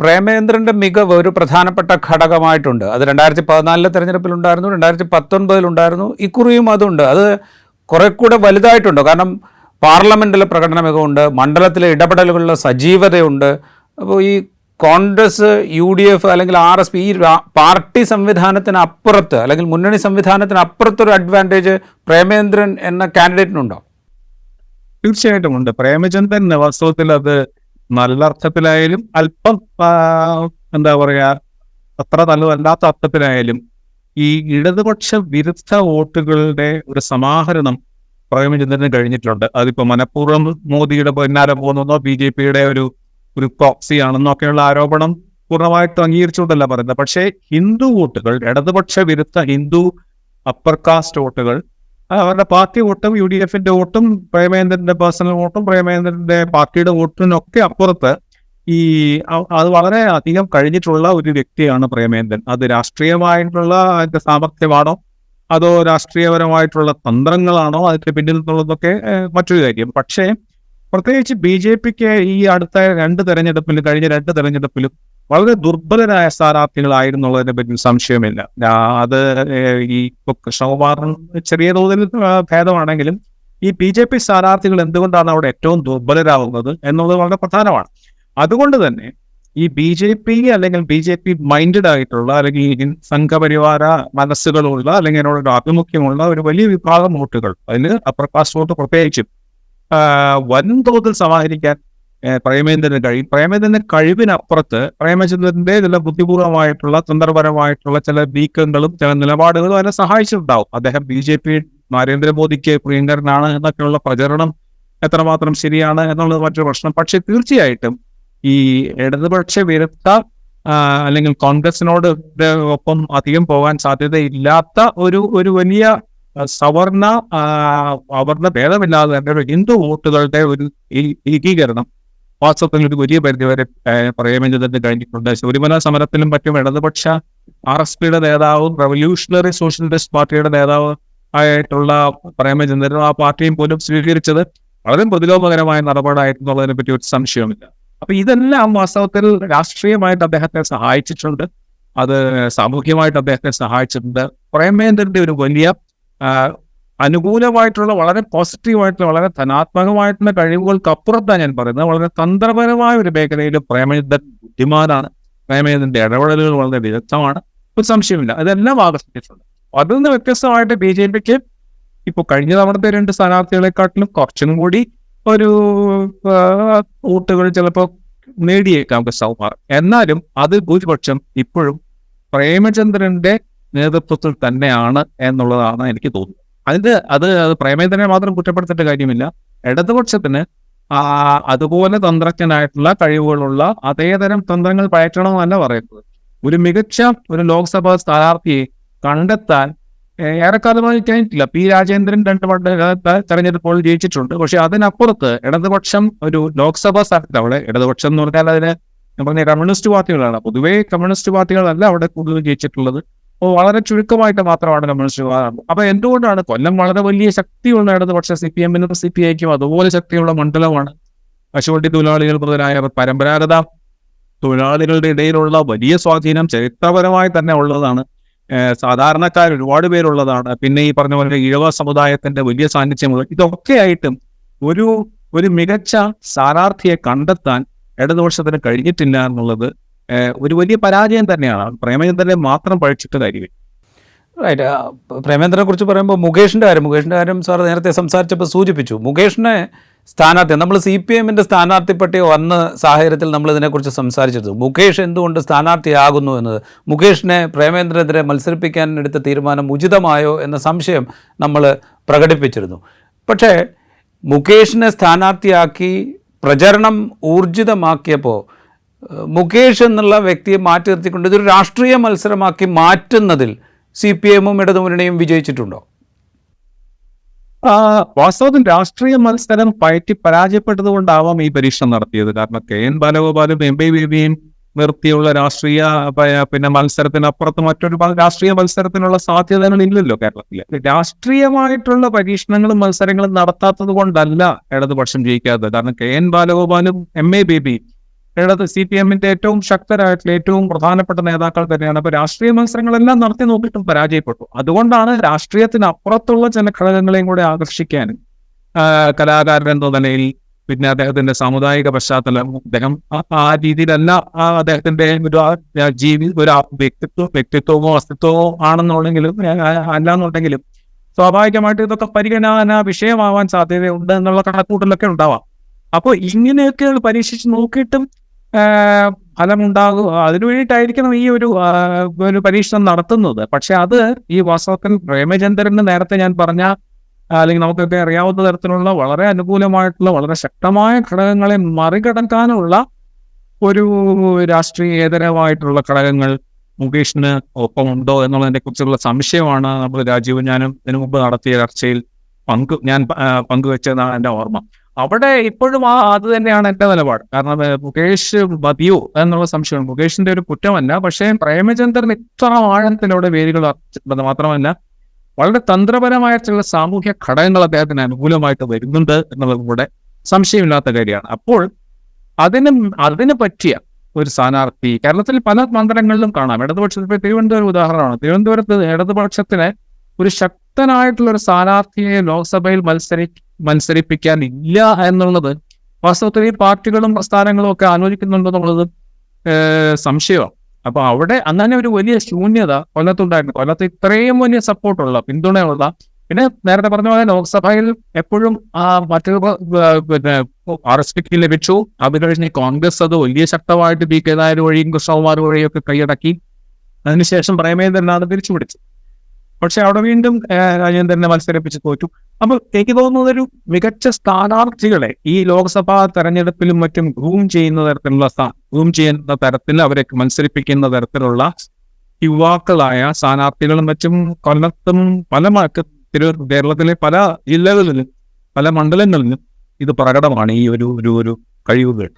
പ്രേമേന്ദ്രന്റെ മികവ് ഒരു പ്രധാനപ്പെട്ട ഘടകമായിട്ടുണ്ട്. അത് രണ്ടായിരത്തി പതിനാലിലെ തെരഞ്ഞെടുപ്പിലുണ്ടായിരുന്നു രണ്ടായിരത്തി പത്തൊൻപതിലുണ്ടായിരുന്നു ഇക്കുറിയും അതുണ്ട്. അത് കുറെ കൂടെ വലുതായിട്ടുണ്ട്? കാരണം പാർലമെന്റിലെ പ്രകടന മികവുണ്ട് മണ്ഡലത്തിലെ ഇടപെടലുകളിലെ സജീവതയുണ്ട്. അപ്പോൾ ഈ കോൺഗ്രസ് യു ഡി എഫ് അല്ലെങ്കിൽ ആർ എസ് പി ഈ പാർട്ടി സംവിധാനത്തിന് അപ്പുറത്ത് അല്ലെങ്കിൽ മുന്നണി സംവിധാനത്തിന് അപ്പുറത്തൊരു അഡ്വാന്റേജ് പ്രേമേന്ദ്രൻ എന്ന കാൻഡിഡേറ്റിനുണ്ടോ തീർച്ചയായിട്ടും ഉണ്ട്. പ്രേമചന്ദ്രൻ വാസ്തവത്തിൽ അത് നല്ല അർത്ഥത്തിലായാലും അല്പം എന്താ പറയാ അത്ര നല്ലതല്ലാത്ത അർത്ഥത്തിലായാലും ഈ ഇടതുപക്ഷ വിരുദ്ധ വോട്ടുകളുടെ ഒരു സമാഹരണം പ്രേമചന്ദ്രന് കഴിഞ്ഞിട്ടുണ്ട്. അതിപ്പോ മനഃപൂർവം മോദിയുടെ പിന്നാലെ പോകുന്നതോ ബി ജെ പിയുടെ ഒരു ഒരു പ്രോക്സി ആണെന്നൊക്കെയുള്ള ആരോപണം പൂർണമായിട്ട് അംഗീകരിച്ചുകൊണ്ടല്ല പറയുന്നത്. പക്ഷേ ഹിന്ദു വോട്ടുകൾ ഇടതുപക്ഷ വിരുദ്ധ ഹിന്ദു അപ്പർ കാസ്റ്റ് വോട്ടുകൾ അവരുടെ പാർട്ടി വോട്ടും യു ഡി എഫിന്റെ വോട്ടും പ്രേമേന്ദ്രന്റെ പേഴ്സണൽ വോട്ടും പ്രേമേന്ദ്രന്റെ പാർട്ടിയുടെ വോട്ടിനൊക്കെ അപ്പുറത്ത് ഈ അത് വളരെ അധികം കഴിഞ്ഞിട്ടുള്ള ഒരു വ്യക്തിയാണ് പ്രേമേന്ദ്രൻ. അത് രാഷ്ട്രീയമായിട്ടുള്ള അതിന്റെ സാമർഥ്യമാണോ? അതോ രാഷ്ട്രീയപരമായിട്ടുള്ള തന്ത്രങ്ങളാണോ? അതിന്റെ പിന്നിൽ നിന്നുള്ളതൊക്കെ മറ്റൊരു കാര്യം. പക്ഷേ പ്രത്യേകിച്ച് ബി ജെ പിക്ക് ഈ അടുത്ത രണ്ട് തെരഞ്ഞെടുപ്പിലും കഴിഞ്ഞ രണ്ട് തെരഞ്ഞെടുപ്പിലും വളരെ ദുർബലരായ സ്ഥാനാർത്ഥികളായിരുന്നുള്ളതിനെ പറ്റി സംശയമില്ല. അത് ഈ ഇപ്പൊ കൃഷ്ണകുമാറിന് ചെറിയ തോതിൽ ഭേദമാണെങ്കിലും ഈ ബി ജെ പി സ്ഥാനാർത്ഥികൾ എന്തുകൊണ്ടാണ് അവിടെ ഏറ്റവും ദുർബലരാകുന്നത് എന്നുള്ളത് വളരെ പ്രധാനമാണ്. അതുകൊണ്ട് തന്നെ ഈ ബി ജെ പി അല്ലെങ്കിൽ ബി ജെ പി മൈൻഡഡ് ആയിട്ടുള്ള അല്ലെങ്കിൽ സംഘപരിവാര മനസ്സുകളുള്ള അല്ലെങ്കിൽ അതിനോടൊരു ആഭിമുഖ്യമുള്ള ഒരു വലിയ വിഭാഗം വോട്ടുകൾ അതിന് അപ്പർ കാസ്റ്റ് വോട്ട് പ്രത്യേകിച്ചും വൻതോതിൽ സമാഹരിക്കാൻ പ്രേമേന്ദ്രന് കഴിയും പ്രേമേന്ദ്രന്റെ കഴിവിനപ്പുറത്ത് പ്രേമചന്ദ്രന്റെ ചില ബുദ്ധിപൂർവമായിട്ടുള്ള തന്ത്രപരമായിട്ടുള്ള ചില നീക്കങ്ങളും ചില നിലപാടുകളും അതിനെ സഹായിച്ചിട്ടുണ്ടാവും. അദ്ദേഹം ബി ജെ പി നരേന്ദ്രമോദിക്ക് പ്രിയങ്കരനാണ് എന്നൊക്കെയുള്ള പ്രചരണം എത്രമാത്രം ശരിയാണ് എന്നുള്ളത് മറ്റൊരു പ്രശ്നം. പക്ഷെ തീർച്ചയായിട്ടും ഈ ഇടതുപക്ഷ വിരുദ്ധ അല്ലെങ്കിൽ കോൺഗ്രസിനോട് ഒപ്പം അധികം പോകാൻ സാധ്യതയില്ലാത്ത ഒരു ഒരു വലിയ സവർണ അവർണ ഭേദമില്ലാതെ തന്നെ ഒരു ഹിന്ദു വോട്ടുകളുടെ ഒരു ഏകീകരണം വാസ്തവത്തിൽ ഒരു വലിയ പരിധിവരെ തന്നെ കഴിഞ്ഞിട്ടുണ്ട്. ശബരിമല സമരത്തിലും മറ്റും ഇടതുപക്ഷ ആർ എസ് പിയുടെ നേതാവും റവല്യൂഷണറി സോഷ്യലിസ്റ്റ് പാർട്ടിയുടെ നേതാവ് ആയിട്ടുള്ള പ്രേമചന്ദ്രനും ആ പാർട്ടിയും പോലും സ്വീകരിച്ചത് വളരെ പ്രതിലോഭകരമായ നിലപാടായിരുന്നുള്ളതിനെ പറ്റി ഒരു സംശയവുമില്ല. അപ്പൊ ഇതെല്ലാം വാസ്തവത്തിൽ രാഷ്ട്രീയമായിട്ട് അദ്ദേഹത്തെ സഹായിച്ചിട്ടുണ്ട്. അത് സാമൂഹ്യമായിട്ട് അദ്ദേഹത്തെ സഹായിച്ചിട്ടുണ്ട്. പ്രേമേന്ദ്രന്റെ ഒരു വലിയ അനുകൂലമായിട്ടുള്ള വളരെ പോസിറ്റീവായിട്ടുള്ള വളരെ ധനാത്മകമായിട്ടുള്ള കഴിവുകൾക്ക് അപ്പുറത്താണ് ഞാൻ പറയുന്നത്. വളരെ തന്ത്രപരമായ ഒരു മേഖലയിൽ പ്രേമചന്ദ്രൻ ബുദ്ധിമാനാണ്. പ്രേമയുദ്ധന്റെ ഇടപെടലുകൾ വളരെ വിദഗ്ധമാണ്. ഒരു സംശയമില്ല അതെല്ലാം ആകർഷിച്ചിട്ടുണ്ട്. അതിൽ നിന്ന് വ്യത്യസ്തമായിട്ട് ബി ജെ പിക്ക് ഇപ്പോൾ കഴിഞ്ഞ തവണത്തെ രണ്ട് സ്ഥാനാർത്ഥികളെക്കാട്ടിലും കുറച്ചും കൂടി ഒരു വോട്ടുകൾ ചിലപ്പോൾ നേടിയേക്കാം സൗമാർ എന്നാലും അത് ഭൂരിപക്ഷം ഇപ്പോഴും പ്രേമചന്ദ്രന്റെ നേതൃത്വത്തിൽ തന്നെയാണ് എന്നുള്ളതാണ് എനിക്ക് തോന്നുന്നത്. അതിന്റെ അത് തന്നെ മാത്രം കുറ്റപ്പെടുത്തേണ്ട കാര്യമില്ല. ഇടതുപക്ഷത്തിന് അതുപോലെ തന്ത്രജ്ഞനായിട്ടുള്ള കഴിവുകളുള്ള അതേതരം തന്ത്രങ്ങൾ പയറ്റണമെന്നല്ല പറയുന്നത്. ഒരു മികച്ച ഒരു ലോക്സഭാ സ്ഥാനാർത്ഥിയെ കണ്ടെത്താൻ ഏറെക്കാലമായി കഴിഞ്ഞിട്ടില്ല. പി രാജേന്ദ്രൻ രണ്ട് വട്ട തെരഞ്ഞെടുപ്പുകൾ ജയിച്ചിട്ടുണ്ട്. പക്ഷെ അതിനപ്പുറത്ത് ഇടതുപക്ഷം ഒരു ലോക്സഭാ സ്ഥാനത്ത് അവിടെ ഇടതുപക്ഷം എന്ന് പറഞ്ഞാൽ അതിന് പറഞ്ഞ കമ്മ്യൂണിസ്റ്റ് പാർട്ടികളാണ്. പൊതുവേ കമ്മ്യൂണിസ്റ്റ് പാർട്ടികളല്ല അവിടെ കൂടുതൽ ജയിച്ചിട്ടുള്ളത്. വളരെ ചുരുക്കമായിട്ട് മാത്രമാണ് നമ്മൾ പാർട്ടി അപ്പൊ എന്തുകൊണ്ടാണ് കൊല്ലം വളരെ വലിയ ശക്തിയുള്ള പക്ഷെ സി പി എമ്മിനും സി പി ഐക്കും അതുപോലെ ശക്തിയുള്ള മണ്ഡലമാണ്? കശുവണ്ടി തൊഴിലാളികൾ മുതലായ പരമ്പരാഗത തൊഴിലാളികളുടെ ഇടയിലുള്ള വലിയ സ്വാധീനം ചരിത്രപരമായി തന്നെ ഉള്ളതാണ്. സാധാരണക്കാർ ഒരുപാട് പേരുള്ളതാണ്. പിന്നെ ഈ പറഞ്ഞ പോലെ ഇഴവ സമുദായത്തിന്റെ വലിയ സാന്നിധ്യം ഇതൊക്കെ ആയിട്ടും ഒരു ഒരു മികച്ച സ്ഥാനാർത്ഥിയെ കണ്ടെത്താൻ ഇടതുപക്ഷത്തിന് കഴിഞ്ഞിട്ടില്ല എന്നുള്ളത് ഒരു വലിയ പരാജയം തന്നെയാണ്. പ്രേമചന്ദ്രനെ മാത്രം പഴിച്ചിട്ട് കാര്യമില്ല റൈറ്റ് പ്രേമേന്ദ്രനെ കുറിച്ച് പറയുമ്പോൾ മുകേഷിന്റെ കാര്യം മുകേഷിന്റെ കാര്യം സാർ നേരത്തെ സംസാരിച്ചപ്പോൾ സൂചിപ്പിച്ചു. മുകേഷിനെ സ്ഥാനാർത്ഥി നമ്മൾ സി പി എമ്മിന്റെ സ്ഥാനാർത്ഥി പട്ടിക വന്ന സാഹചര്യത്തിൽ നമ്മൾ ഇതിനെക്കുറിച്ച് സംസാരിച്ചിരുന്നു. മുകേഷ് എന്തുകൊണ്ട് സ്ഥാനാർത്ഥിയാകുന്നു എന്നത് മുകേഷിനെ പ്രേമേന്ദ്രനെതിരെ മത്സരിപ്പിക്കാൻ എടുത്ത തീരുമാനം ഉചിതമായോ എന്ന സംശയം നമ്മൾ പ്രകടിപ്പിച്ചിരുന്നു. പക്ഷേ മുകേഷിനെ സ്ഥാനാർത്ഥിയാക്കി പ്രചരണം ഊർജിതമാക്കിയപ്പോൾ മുകേഷ് എന്നുള്ള വ്യക്തിയെ മാറ്റി നിർത്തിക്കൊണ്ട് ഇതൊരു രാഷ്ട്രീയ മത്സരമാക്കി മാറ്റുന്നതിൽ സി പി എമ്മും ഇടതുമുന്നണിയും വിജയിച്ചിട്ടുണ്ടോ? വാസ്തവത്തിൽ രാഷ്ട്രീയ മത്സരം പയറ്റി പരാജയപ്പെട്ടത് കൊണ്ടാവാം ഈ പരീക്ഷണം നടത്തിയത്. കാരണം കെ എൻ ബാലഗോപാലും എം പി ബേബിയും നിർത്തിയുള്ള രാഷ്ട്രീയ പിന്നെ മത്സരത്തിനപ്പുറത്ത് മറ്റൊരു രാഷ്ട്രീയ മത്സരത്തിനുള്ള സാധ്യതകൾ ഇല്ലല്ലോ കേരളത്തിൽ രാഷ്ട്രീയമായിട്ടുള്ള പരീക്ഷണങ്ങളും മത്സരങ്ങളും നടത്താത്തത് കൊണ്ടല്ല ഇടതുപക്ഷം ജയിക്കാത്തത്. കാരണം കെ എൻ ബാലഗോപാലും എം എ ബേബിയും ഇടത് സി പി എമ്മിന്റെ ഏറ്റവും ശക്തരായിട്ടുള്ള ഏറ്റവും പ്രധാനപ്പെട്ട നേതാക്കൾ തന്നെയാണ്. അപ്പൊ രാഷ്ട്രീയ മത്സരങ്ങളെല്ലാം നടത്തി നോക്കിയിട്ടും പരാജയപ്പെട്ടു. അതുകൊണ്ടാണ് രാഷ്ട്രീയത്തിന് അപ്പുറത്തുള്ള ചില ഘടകങ്ങളെയും കൂടെ ആകർഷിക്കാനും ആ, കലാകാരൻ എന്ന നിലയിൽ പിന്നെ അദ്ദേഹത്തിന്റെ സാമുദായിക പശ്ചാത്തലം അദ്ദേഹം ആ- രീതിയിലല്ല അദ്ദേഹത്തിന്റെ ഒരു ജീവി ഒരു വ്യക്തിത്വ വ്യക്തിത്വം വ്യക്തിത്വമോ അസ്തിത്വമോ ആണെന്നുണ്ടെങ്കിലും അല്ല എന്നുണ്ടെങ്കിലും സ്വാഭാവികമായിട്ട് ഇതൊക്കെ പരിഗണന വിഷയമാവാൻ സാധ്യതയുണ്ട് എന്നുള്ള കണക്കൂട്ടലൊക്കെ ഉണ്ടാവാം. അപ്പോൾ ഇങ്ങനെയൊക്കെ പരീക്ഷിച്ച് നോക്കിയിട്ടും ഫലമുണ്ടാകും അതിനു വേണ്ടിയിട്ടായിരിക്കണം ഈ ഒരു ഒരു പരീക്ഷണം നടത്തുന്നത്. പക്ഷെ അത് ഈ വാസ്തവത്തിൽ പ്രേമചന്ദ്രന് നേരത്തെ ഞാൻ പറഞ്ഞ അല്ലെങ്കിൽ നമുക്കൊക്കെ അറിയാവുന്ന തരത്തിലുള്ള വളരെ അനുകൂലമായിട്ടുള്ള വളരെ ശക്തമായ ഘടകങ്ങളെ മറികടക്കാനുള്ള ഒരു രാഷ്ട്രീയേതരമായിട്ടുള്ള ഘടകങ്ങൾ മുകേഷിന് ഒപ്പമുണ്ടോ എന്നുള്ളതിനെ കുറിച്ചുള്ള സംശയമാണ് നമ്മൾ രാജീവ് ഞാനും ഇതിനു മുമ്പ് നടത്തിയ ചർച്ചയിൽ പങ്കു ഞാൻ പങ്കുവെച്ചതാണ് എന്റെ ഓർമ്മ. അവിടെ ഇപ്പോഴും ആ അത് തന്നെയാണ് എന്റെ നിലപാട്. കാരണം മുകേഷ് മതിയോ എന്നുള്ള സംശയമാണ്. മുകേഷിന്റെ ഒരു കുറ്റമല്ല പക്ഷേ പ്രേമചന്ദ്രൻ ഇത്ര ആഴത്തിലൂടെ വേരുകൾ മാത്രമല്ല വളരെ തന്ത്രപരമായ ചില സാമൂഹ്യ ഘടകങ്ങൾ അദ്ദേഹത്തിന് അനുകൂലമായിട്ട് വരുന്നുണ്ട് എന്നുള്ളത് കൂടെ സംശയമില്ലാത്ത കാര്യമാണ്. അപ്പോൾ അതിന് അതിന് പറ്റിയ ഒരു സ്ഥാനാർത്ഥി കേരളത്തിൽ പല മണ്ഡലങ്ങളിലും കാണാം. ഇടതുപക്ഷത്തിൽ തിരുവനന്തപുരം ഉദാഹരണമാണ്. തിരുവനന്തപുരത്ത് ഇടതുപക്ഷത്തിന് ഒരു ശക്തനായിട്ടുള്ള ഒരു സ്ഥാനാർത്ഥിയെ ലോക്സഭയിൽ മത്സരി മത്സരിപ്പിക്കാൻ ഇല്ല എന്നുള്ളത് വാസ്തവത്തിൽ ഈ പാർട്ടികളും പ്രസ്ഥാനങ്ങളും ഒക്കെ ആലോചിക്കുന്നുണ്ടെന്നുള്ളത് സംശയമാണ്. അപ്പൊ അവിടെ അങ്ങനെ ഒരു വലിയ ശൂന്യത കൊല്ലത്തുണ്ടായിരുന്നു. കൊല്ലത്ത് ഇത്രയും വലിയ സപ്പോർട്ടുള്ള പിന്തുണയുള്ള പിന്നെ നേരത്തെ പറഞ്ഞ പോലെ ലോക്സഭയിൽ എപ്പോഴും ആ മറ്റൊരു പ- പിന്നെ ആർ എസ് പിക്ക് ലഭിച്ചു. അത് കഴിഞ്ഞ് കോൺഗ്രസ് അത് വലിയ ശക്തമായിട്ട് ബി കെ നായർ വഴിയും കൃഷ്ണകുമാർ വഴിയും ഒക്കെ കൈയടക്കി. അതിനുശേഷം പ്രേമേന്ദ്രനാണ് തിരിച്ചു പിടിച്ചത് പക്ഷെ അവിടെ വീണ്ടും രാജേന്ദ്രനെ മത്സരിപ്പിച്ച് തോറ്റു. അപ്പൊ എനിക്ക് തോന്നുന്നത് ഒരു മികച്ച സ്ഥാനാർത്ഥികളെ ഈ ലോക്സഭാ തെരഞ്ഞെടുപ്പിലും മറ്റും ഗ്രൂം ചെയ്യുന്ന തരത്തിലുള്ള ഗ്രൂം ചെയ്യുന്ന തരത്തിൽ അവരെ മത്സരിപ്പിക്കുന്ന തരത്തിലുള്ള യുവാക്കളായ സ്ഥാനാർത്ഥികളും മറ്റും കൊല്ലത്തും പല തിരു കേരളത്തിലെ പല ജില്ലകളിലും പല മണ്ഡലങ്ങളിലും ഇത് പ്രകടമാണ് ഈ ഒരു ഒരു ഒരു കഴിവുകൾ.